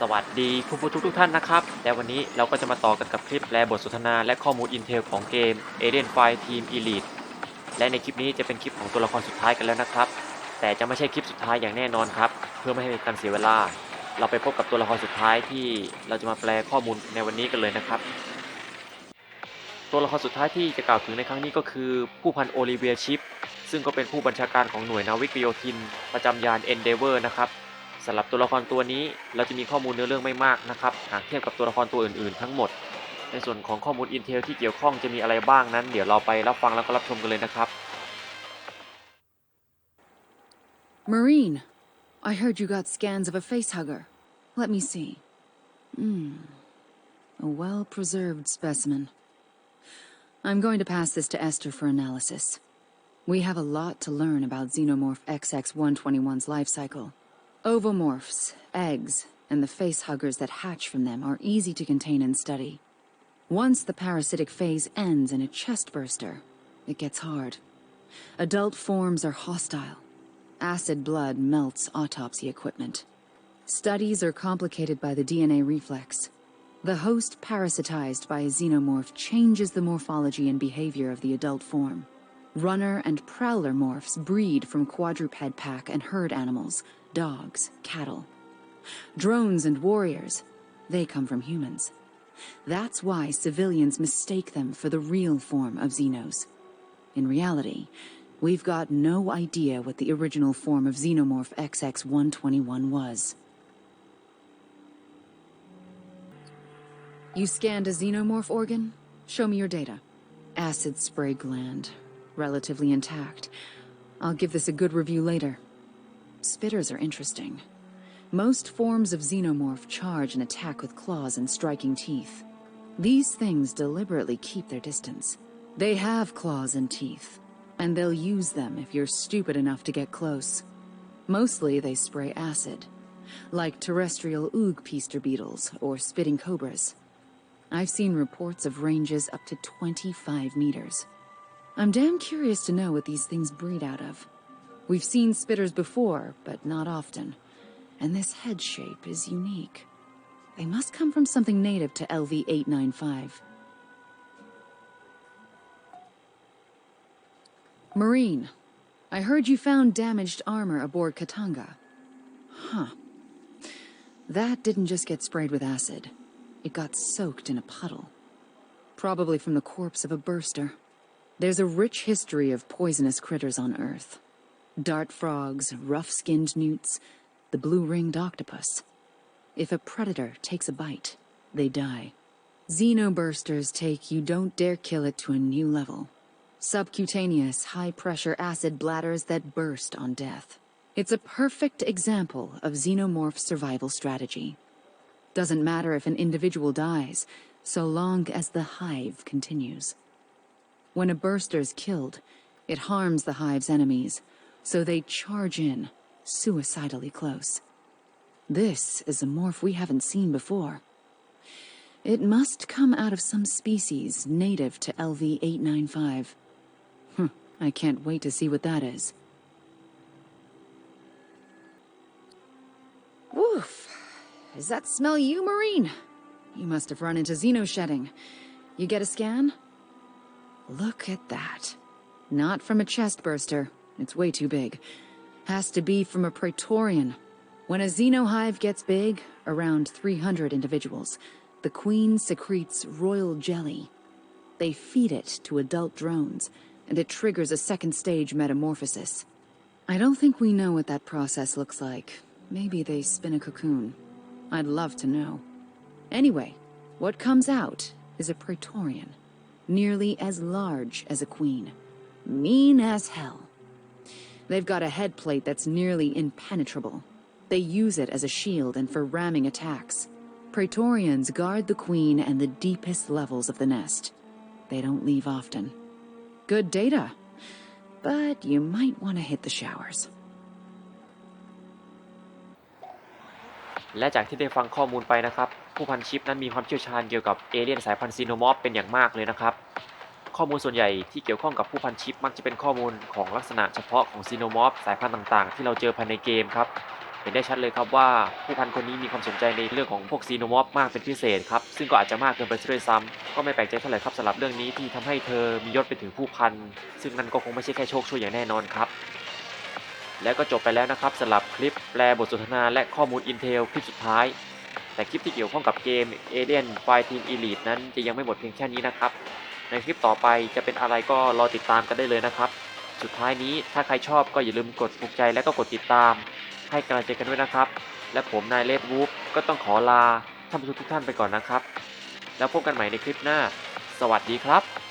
สวัสดีผู้ผู้ทุกทุกท่านนะครับ และวันนี้เราก็จะมาต่อกันกับคลิปแปลบทสนทนาและข้อมูลอินเทลของเกม Alien Fire Team Elite และในคลิปนี้จะเป็นคลิปของตัวละครสุดท้ายกันแล้วนะครับ แต่จะไม่ใช่คลิปสุดท้ายอย่างแน่นอนครับ เพื่อไม่ให้เป็นการเสียเวลา เราไปพบกับตัวละครสุดท้ายที่เราจะมาแปลข้อมูลในวันนี้กันเลยนะครับ ตัวละครสุดท้ายที่จะกล่าวถึงในครั้งนี้ก็คือผู้พันโอลิเวียชิปซึ่งก็เป็นผู้บัญชาการของหน่วยนาวิกโยธิน ประจำยาน Endeavour นะครับ สำหรับตัวละครตัวนี้เราจะมีข้อมูลเนื้อเรื่องไม่มากนะครับหากเทียบกับตัวละครตัวอื่นๆ ทั้งหมด ในส่วนของข้อมูลอินเทลที่เกี่ยวข้องจะมีอะไรบ้างนั้น เดี๋ยวเราไปรับฟังแล้วก็รับชมกันเลยนะครับ Marine, I heard you got scans of a facehugger. Let me see. Hmm. A well preserved specimen. I'm going to pass this to Esther for analysis. We have a lot to learn about Xenomorph XX121's life cycle. Ovomorphs, eggs, and the facehuggers that hatch from them are easy to contain and study. Once the parasitic phase ends in a chest burster, it gets hard. Adult forms are hostile. Acid blood melts autopsy equipment. Studies are complicated by the DNA reflex. The host parasitized by a xenomorph changes the morphology and behavior of the adult form. Runner and prowler morphs breed from quadruped pack and herd animals, dogs, cattle. Drones and warriors, they come from humans. That's why civilians mistake them for the real form of xenos. In reality, we've got no idea what the original form of Xenomorph XX121 was. You scanned a xenomorph organ? Show me your data. Acid spray gland. Relatively intact. I'll give this a good review later. Spitters are interesting. Most forms of xenomorph charge and attack with claws and striking teeth. These things deliberately keep their distance. They have claws and teeth, and they'll use them if you're stupid enough to get close. Mostly they spray acid, like terrestrial oogpeister beetles or spitting cobras. I've seen reports of ranges up to 25 meters. I'm damn curious to know what these things breed out of. We've seen spitters before, but not often. And this head shape is unique. They must come from something native to LV 895. Marine, I heard you found damaged armor aboard Katanga. Huh. That didn't just get sprayed with acid. It got soaked in a puddle. Probably from the corpse of a burster. There's a rich history of poisonous critters on Earth. Dart frogs, rough-skinned newts, the blue-ringed octopus. If a predator takes a bite, they die. Xenobursters take you don't dare kill it to a new level. Subcutaneous, high-pressure acid bladders that burst on death. It's a perfect example of xenomorph survival strategy. Doesn't matter if an individual dies, so long as the hive continues. When a burster's killed, it harms the hive's enemies, so they charge in, suicidally close. This is a morph we haven't seen before. It must come out of some species native to LV 895. Hm, I can't wait to see what that is. Woof. Does that smell you, Marine? You must have run into xeno shedding. You get a scan? Look at that. Not from a chest burster. It's way too big. Has to be from a Praetorian. When a xenohive gets big, around 300 individuals, the queen secretes royal jelly. They feed it to adult drones, and it triggers a second stage metamorphosis. I don't think we know what that process looks like. Maybe they spin a cocoon. I'd love to know. Anyway, what comes out is a Praetorian, nearly as large as a queen. Mean as hell. They've got a head plate that's nearly impenetrable. They use it as a shield and for ramming attacks. Praetorians guard the queen and the deepest levels of the nest. They don't leave often. Good data. But you might want to hit the showers. และจากที่ได้ฟังข้อมูลไปนะครับ ผู้พันชิปนั้นมีความเชี่ยวชาญเกี่ยวกับเอเลี่ยนสายพันธุ์ซีโนมอฟเป็นอย่างมากเลยนะครับ ข้อมูลส่วนใหญ่ที่เกี่ยวข้องกับผู้พันชิปมักจะเป็นข้อมูลของลักษณะเฉพาะของซีโนมอฟสายพันธุ์ต่างๆ ที่เราเจอภายในเกมครับเห็นได้ชัดเลยครับว่าผู้พันคนนี้มีความสนใจในเรื่องของพวกซีโนมอฟมากเป็นพิเศษครับ ซึ่งก็อาจจะมากเกินไปด้วยซ้ำก็ไม่แปลกใจเท่าไหร่ครับสำหรับเรื่องนี้ที่ทำให้เธอมียศไปถึงผู้พัน ซึ่งนั่นก็คงไม่ใช่แค่โชคช่วยอย่างแน่นอนครับ แล้วก็จบไปแล้วนะครับสำหรับคลิปแปลบทสนทนาและข้อมูล Intel คลิปสุดท้าย แต่คลิปที่เกี่ยวข้องกับเกม Alien Fire Team Elite นั้นจะยังไม่หมดเพียงแค่นี้นะครับ ในคลิปต่อไปจะเป็นอะไรก็รอติดตามกันได้เลยนะครับ สุดท้ายนี้ถ้าใครชอบก็อย่าลืมกดถูกใจและก็กดติดตาม ให้กำลังใจกันด้วยนะครับ และผมนายเลดวูฟก็ต้องขอลาท่านผู้ชมทุกท่านไปก่อนนะครับ แล้วพบกันใหม่ในคลิปหน้า สวัสดีครับ